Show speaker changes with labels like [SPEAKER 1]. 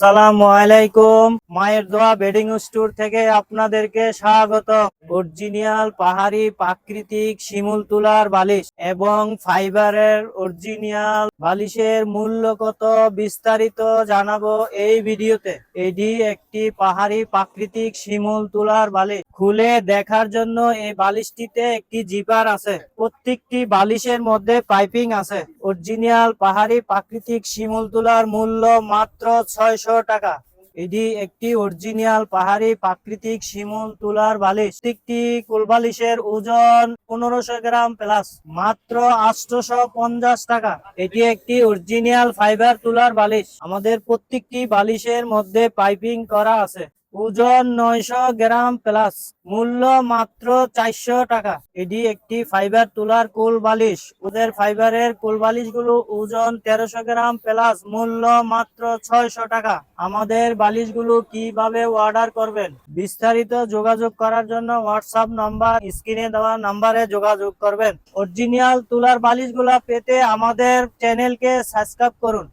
[SPEAKER 1] আসসালামু আলাইকুম। মায়ের দোয়া বেডিং স্টোর থেকে আপনাদেরকে স্বাগত। অরিজিনাল পাহাড়ি প্রাকৃতিক শিমুল তুলার বালিশ। এবং ফাইবারের অরিজিনাল বালিশের মূল্য কত বিস্তারিত জানাব এই ভিডিওতে। এটি একটি পাহাড়ি প্রাকৃতিক শিমুল তুলার বালিশ। খুলে দেখার জন্য এই বালিশটিতে একটি জিপার আছে। প্রত্যেকটি বালিশের মধ্যে পাইপিং আছে। অরিজিনাল পাহাড়ি প্রাকৃতিক শিমুল তুলার মূল্য মাত্র ছয়শো টাকা। এটি একটি অরিজিনাল পাহাড়ি প্রাকৃতিক শিমুল তুলার বালিশ। প্রত্যেকটি কুলবালিশের ওজন পনেরোশো গ্রাম প্লাস, মাত্র আটশোশো পঞ্চাশ টাকা। এটি একটি অরিজিনাল ফাইবার তুলার বালিশ। আমাদের প্রত্যেকটি বালিশের মধ্যে পাইপিং করা আছে। ওজন নয়শো গ্রাম প্লাস, মূল্য মাত্র চারশো টাকা। এটি একটি ফাইবার তুলার কুল বালিশ। ওদের ফাইবারের কুল বালিশগুলো ওজন তেরোশো গ্রাম প্লাস, মূল্য মাত্র ছয়শো টাকা। আমাদের বালিশগুলো কীভাবে অর্ডার করবেন? বিস্তারিত যোগাযোগ করার জন্য হোয়াটসঅ্যাপ নাম্বার, স্ক্রিনে দেওয়া নাম্বারে যোগাযোগ করবেন। অরিজিনাল তুলার বালিশগুলা পেতে আমাদের চ্যানেলকে সাবস্ক্রাইব করুন।